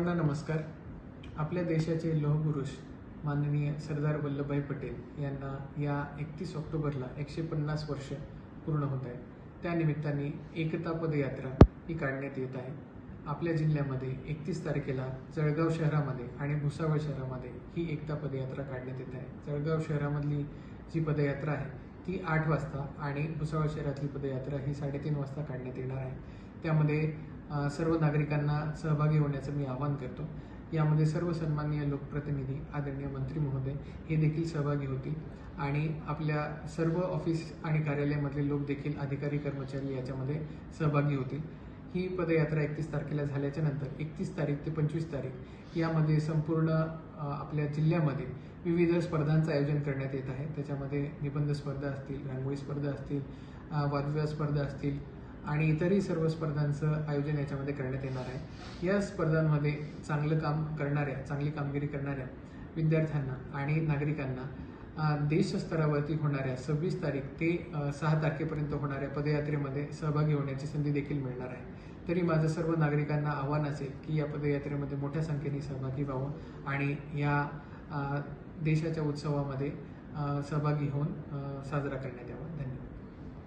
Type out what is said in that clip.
सर्वांना नमस्कार. आपल्या देशाचे लोहपुरुष माननीय सरदार वल्लभभाई पटेल यांना या एकतीस ऑक्टोबरला एकशे पन्नास वर्ष पूर्ण होत आहे त्यानिमित्ताने एकता पदयात्रा ही काढण्यात येत आहे. आपल्या जिल्ह्यामध्ये एकतीस तारखेला जळगाव शहरामध्ये आणि भुसावळ शहरामध्ये ही एकता पदयात्रा काढण्यात येत आहे. जळगाव शहरामधली जी पदयात्रा आहे ती आठ वाजता आणि भुसावळ शहरातली पदयात्रा ही साडेतीन वाजता काढण्यात येणार आहे. त्यामध्ये सर्व नागरिकांना सहभागी होण्याचं मी आवाहन करतो. यामध्ये सर्व सन्माननीय लोकप्रतिनिधी आदरणीय मंत्री महोदय हे देखील सहभागी होतील आणि आपल्या सर्व ऑफिस आणि कार्यालयामधले लोक देखील अधिकारी कर्मचारी याच्यामध्ये सहभागी होतील. ही पदयात्रा एकतीस तारखेला झाल्याच्यानंतर एकतीस तारीख ते पंचवीस तारीख यामध्ये संपूर्ण आपल्या जिल्ह्यामध्ये विविध स्पर्धांचं आयोजन करण्यात येत आहे. त्याच्यामध्ये निबंध स्पर्धा असतील रांगोळी स्पर्धा असतील वादविवाद स्पर्धा असतील आणि इतरही सर्व स्पर्धांचं आयोजन याच्यामध्ये करण्यात येणार आहे. या स्पर्धांमध्ये चांगलं काम करणाऱ्या चांगली कामगिरी करणाऱ्या विद्यार्थ्यांना आणि नागरिकांना देशस्तरावरती होणाऱ्या सव्वीस तारीख ते सहा तारखेपर्यंत होणाऱ्या पदयात्रेमध्ये सहभागी होण्याची संधी देखील मिळणार आहे. तरी माझं सर्व नागरिकांना आव्हान असेल की या पदयात्रेमध्ये मोठ्या संख्येने सहभागी व्हावं आणि या देशाच्या उत्सवामध्ये सहभागी होऊन साजरा करण्यात यावा. धन्यवाद.